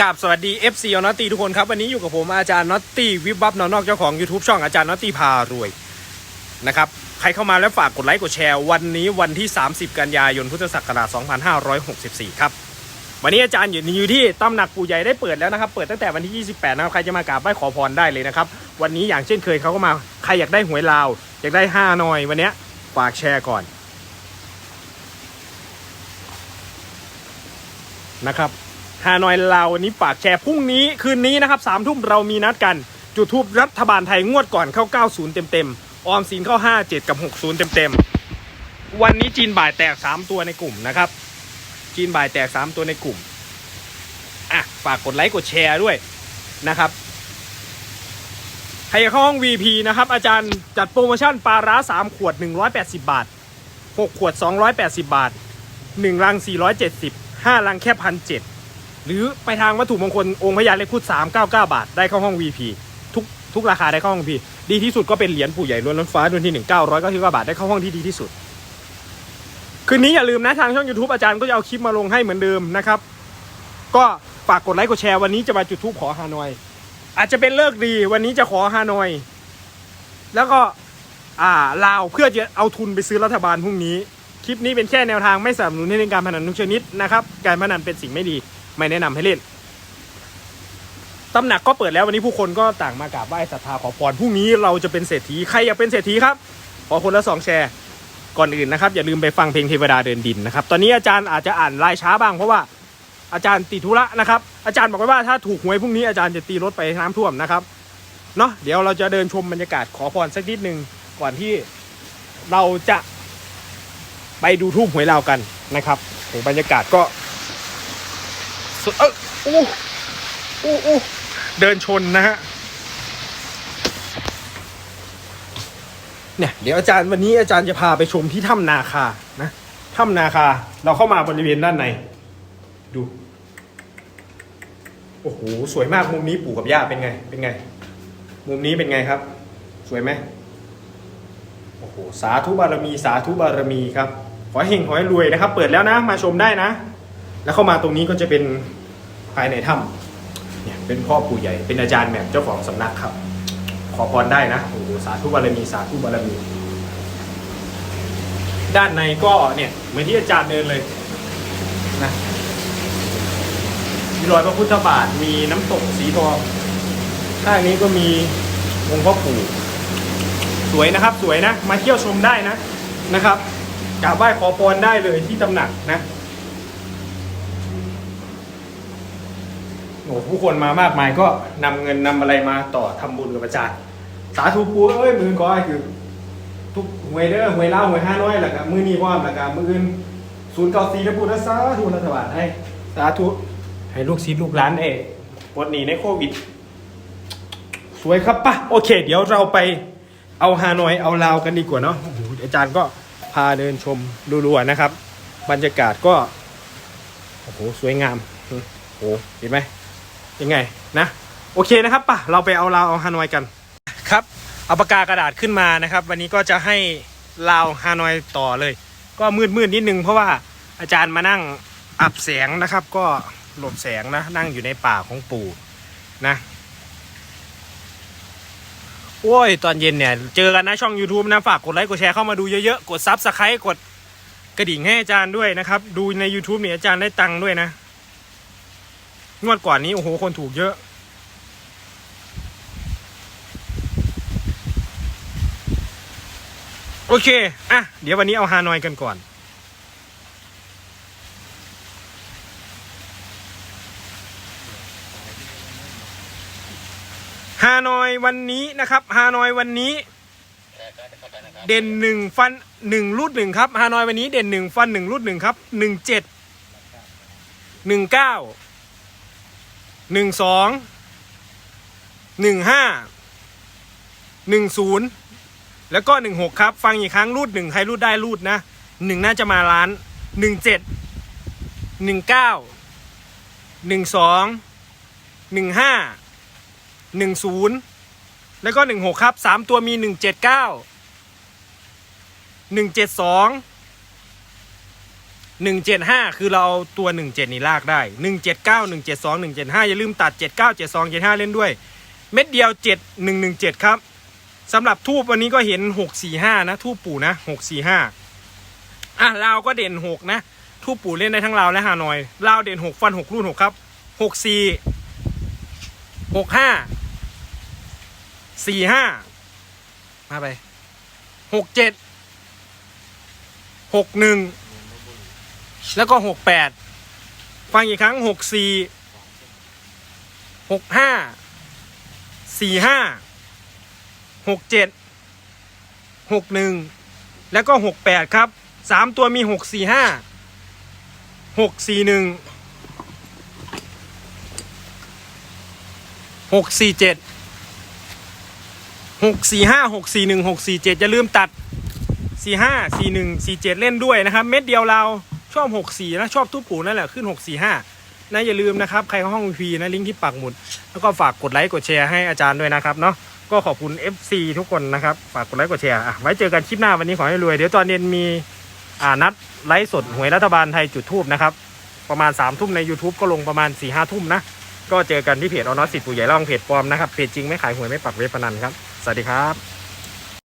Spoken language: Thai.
กราบสวัสดี FC อน็อตตีทุกคนครับวันนี้อยู่กับผมอาจารย์น็อตตีวิบวับนอนอกเจ้าของ YouTube ช่องอาจารย์น็อตตีพารวยนะครับใครเข้ามาแล้วฝากกดไลค์กดแชร์ วันนี้วันที่ 30 กันยายนพุทธศักราช 2564 ครับ วันนี้อาจารย์อยู่อยู่ที่ตำหนักปู่ใหญ่ได้เปิดแล้วนะครับ เปิดตั้งแต่วันที่ 28 นะครับ ใครจะมากราบไหว้ขอพรได้เลยนะครับ วันนี้อย่างเช่นเคยเขาก็มาใครอยากได้หวยลาว อยากได้ห้าหน่อยวันนี้ฝากแชร์ก่อนนะครับ ฮานอยลาววันนี้ฝากแชร์พรุ่งนี้คืนนี้นะครับสามทุ่มเรามีนัดกัน จุดทูบรัฐบาลไทยงวดก่อนเข้า 90 เต็มเต็มๆออมสินเข้า 57 กับ 60เต็มเต็มๆวันนี้จีนบ่ายแตก 3 ตัวในกลุ่มนะครับ จีนบ่ายแตก 3 ตัวในกลุ่มอะฝากกดไลค์กดแชร์ด้วยนะครับใครเข้าห้อง VP นะครับ อาจารย์จัดโปรโมชั่นปลาร้า 3 ขวด 180 บาท 6 ขวด 280 บาท 1 ลัง 470 5 ลังแค่พันเหรือไปทางวัตถุมงคลองค์พญาเล็กพุทธ399 บาท ได้เข้าห้อง VP ทุกทุกราคาได้เข้าห้อง VP ดีที่สุดก็เป็นเหรียญปู่ใหญ่ล้วนล้นฟ้าดวงที่ 1 999 บาท ได้เข้าห้องที่ดีที่สุด คืนนี้อย่าลืมนะทางช่อง YouTube อาจารย์ก็จะเอาคลิปมาลงให้เหมือนเดิมนะครับ ก็ฝากกดไลค์กดแชร์วันนี้จะมาจุดทูปขอฮานอย อาจจะเป็นเลิกดีวันนี้จะขอฮานอย แล้วก็อ่าลาวเพื่อจะเอาทุนไปซื้อรัฐบาลพรุ่งนี้ คลิปนี้เป็นแค่แนวทางไม่สนับสนุนให้เล่นการพนันทุกชนิดนะครับ การพนันเป็นสิ่งไม่ดี ไม่แนะนำให้เล่นตำหนักก็เปิดแล้ววันนี้ผู้คนก็ต่างมากราบไหว้ศรัทธาขอพรพรุ่งนี้เราจะเป็นเศรษฐีใครอยากเป็นเศรษฐีครับขอคนละสองแชร์ก่อนอื่นนะครับอย่าลืมไปฟังเพลงเทวดาเดินดินนะครับตอนนี้อาจารย์อาจจะอ่านลายช้าบ้างเพราะว่าอาจารย์ติดธุระนะครับ อาจารย์บอกไว้ว่าถ้าถูกหวยพรุ่งนี้อาจารย์จะตีรถไปน้ำท่วมนะครับเนาะเดี๋ยวเราจะเดินชมบรรยากาศขอพรสักนิดหนึ่งก่อนที่เราจะ ไปดูทูบหวยลาวกันนะครับโอ้บรรยากาศก็สุดเอออู้อู้อู้เดินชนนะฮะเนี่ยเดี๋ยวอาจารย์วันนี้อาจารย์จะพาไปชมที่ถ้ำนาคานะถ้ำนาคาเราเข้ามาบริเวณด้านใน ดู โอ้โห สวยมากมุมนี้ปู่กับย่าเป็นไง เป็นไง มุมนี้เป็นไงครับ สวยไหมโอ้โหสาธุบารมีสาธุบารมีครับขอให้เฮงขอให้รวยนะครับ เปิดแล้วนะมาชมได้นะ แล้วเข้ามาตรงนี้ก็จะเป็นภายในถ้ำเนี่ยเป็นพ่อปู่ใหญ่เป็นอาจารย์แหม่มเจ้าของสำนักครับ ขอพรได้นะโอ้โหสาธุบารมีสาธุบารมี ด้านในก็เนี่ยเหมือนที่อาจารย์เดินเลยนะมีรอยพระพุทธบาทมีน้ำตกสีทองข้างนี้ก็มีองค์พ่อปู่ วยนะครับสวยนะ มาเที่ยวชมได้นะนะครับกราบไหว้ขอพรได้เลยที่ตำหนักนะโอ้ผู้คนมามากมายก็นำเงินนำอะไรมาต่อทำบุญกับอาจารย์สาธุปูเอ้ยมือก้อยคือ ทุกหวยเด้อหวยเล่าหวยห้าน้อยแหละครับมือนี้พร้อมแหละครับมืออื่นศูนย์เก้าสี่นะพูดนะสาธุรัฐบาลให้สาธุให้ลูกศิษย์ลูกหลานเอ้ปลดหนีในโควิด สวยครับปะโอเค เดี๋ยวเราไป เอาฮานอยเอาลาวกันดีกว่าเนาะโอ้โหอาจารย์ก็พาเดินชมรัวๆนะครับ บรรยากาศก็โอ้โหสวยงามโอ้โหเห็นไหมยังไงนะโอเคนะครับปะเราไปเอาลาวเอาฮานอยกันครับเอาปากกากระดาษขึ้นมานะครับ วันนี้ก็จะให้ลาวฮานอยต่อเลย ก็มืดๆนิดนึงเพราะว่าอาจารย์มานั่งอับแสงนะครับ ก็หลบแสงนะนั่งอยู่ในป่าของปู่นะ โอ้ย ตอนเย็นเนี่ย เจอกันนะช่อง YouTube นะ ฝากกดไลค์กดแชร์เข้ามาดูเยอะๆ กดซับสไครต์กดกระดิ่งให้อาจารย์ด้วยนะครับ ดูใน YouTube เนี่ยอาจารย์ได้ตังค์ด้วยนะ งวดก่อนนี้ โอ้โห คนถูกเยอะ โอเค อะ เดี๋ยววันนี้เอาฮานอยกันก่อน ฮานอยวันนี้นะครับฮานอยวันนี้ เด่นหนึ่งฟันหนึ่งรูดหนึ่งครับฮานอยวันนี้เด่นหนึ่งฟันหนึ่งรูดหนึ่งครับหนึ่งเจ็ดหนึ่งเก้าหนึ่งสองหนึ่งห้าหนึ่งศูนย์แล้วก็หนึ่งหกครับ ฟังอีกครั้งรูดหนึ่งใครรูดได้รูดนะหนึ่งน่าจะมาล้านหนึ่งเจ็ดหนึ่งเก้าหนึ่งสองหนึ่งห้า หนึ่งศูนย์แล้วก็หนึ่งหกครับสามตัวมีหนึ่งเจ็ดเก้าหนึ่งเจ็ดสองหนึ่งเจ็ดห้าคือเราเอาตัวหนึ่งเจ็ดนี่ลากได้หนึ่งเจ็ดเก้าหนึ่งเจ็ดสองหนึ่งเจ็ดห้าอย่าลืมตัดเจ็ดเก้าเจ็ดสองเจ็ดห้าเล่นด้วย เม็ดเดียวเจ็ดหนึ่งหนึ่งเจ็ดครับสำหรับทูบวันนี้ก็เห็นหกสี่ห้านะทูบปู่นะหกสี่ห้าอะลาวก็เด่นหกนะทูบปู่เล่นได้ทั้งลาวและฮานอยลาวเด่นหกฟันหกรุ่นหกครับหกสี่หกห้า สี่ห้ามาไปหกเจ็ดหกหนึ่งแล้วก็หกแปดฟังอีกครั้งหกสี่หกห้าสี่ห้าหกเจ็ดหกหนึ่งแล้วก็หกแปดครับสามตัวมีหกสี่ห้าหกสี่หนึ่งหกสี่เจ็ด หกสี่ห้าหกสี่หนึ่งหกสี่เจ็ดอย่าลืมตัดสี่ห้าสี่หนึ่งสี่เจ็ดเล่นด้วยนะครับ เม็ดเดียวเราชอบหกสี่นะชอบทุบปูนั่นแหละขึ้นหกสี่ห้านะอย่าลืมนะครับ ใครเข้าห้องวีนะลิงก์ที่ปักหมุด แล้วก็ฝากกดไลค์กดแชร์ให้อาจารย์ด้วยนะครับเนาะก็ขอบคุณ FC ทุกคนนะครับ ฝากกดไลค์กดแชร์อะไว้เจอกันคลิปหน้าวันนี้ขอให้รวย เดี๋ยวตอนเย็นมีอ่านัดไลฟ์สดหวยรัฐบาลไทยจุดทูบนะครับ ประมาณ3ามทุ่มใน YouTube ก็ลงประมาณ4ี่ห้าทุ่มนะ ก็เจอกันที่เพจออนอสิทธิ์ผู้ใหญ่ร่องเพจปลอมนะครับ เพจจริงไม่ขายหวยไม่ปักเว็บพนันครับ สวัสดีครับ